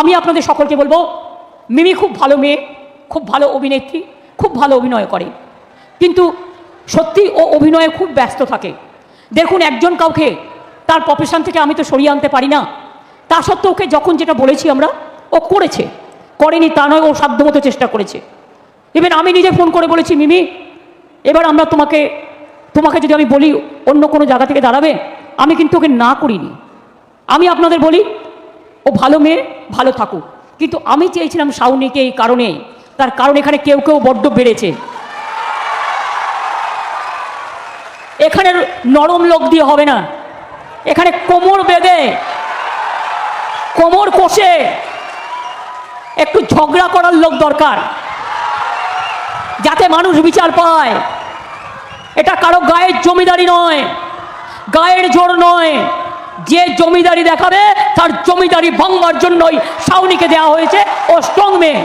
আমি আপনাদের সকলকে বলব, মিমি খুব ভালো মেয়ে, খুব ভালো অভিনেত্রী, খুব ভালো অভিনয় করে। কিন্তু সত্যি ও অভিনয়ে খুব ব্যস্ত থাকে। দেখুন, একজন কাউকে তার প্রফেশন থেকে আমি তো সরিয়ে আনতে পারি না। তা সত্ত্বেও ওকে যখন যেটা বলেছি আমরা, ও করেছে। করেনি তা নয়, ও সাধ্যমতো চেষ্টা করেছে। ইভেন আমি নিজে ফোন করে বলেছি, মিমি, এবার আমরা তোমাকে তোমাকে যদি আমি বলি অন্য কোনো জায়গা থেকে দাঁড়াবে, আমি কিন্তু ওকে না করিনি। আমি আপনাদের বলি ও ভালো মেয়ে, ভালো থাকুক। কিন্তু আমি চেয়েছিলাম শাউনিকে এই কারণে। তার কারণ এখানে কেউ কেউ বড্ড বেড়েছে। এখানে নরম লোক দিয়ে হবে না। এখানে কোমর বেঁধে, কোমর কষে, একটু ঝগড়া করার লোক দরকার। যাতে মানুষ বিচার পায়। এটা কারও গায়ের জমিদারি নয়, গায়ের জোর নয়। যে জমিদারি দেখাবে তার জমিদারি ভাঙবার জন্যই সাউনিকে দেওয়া হয়েছে ও স্ট্রং মেয়ে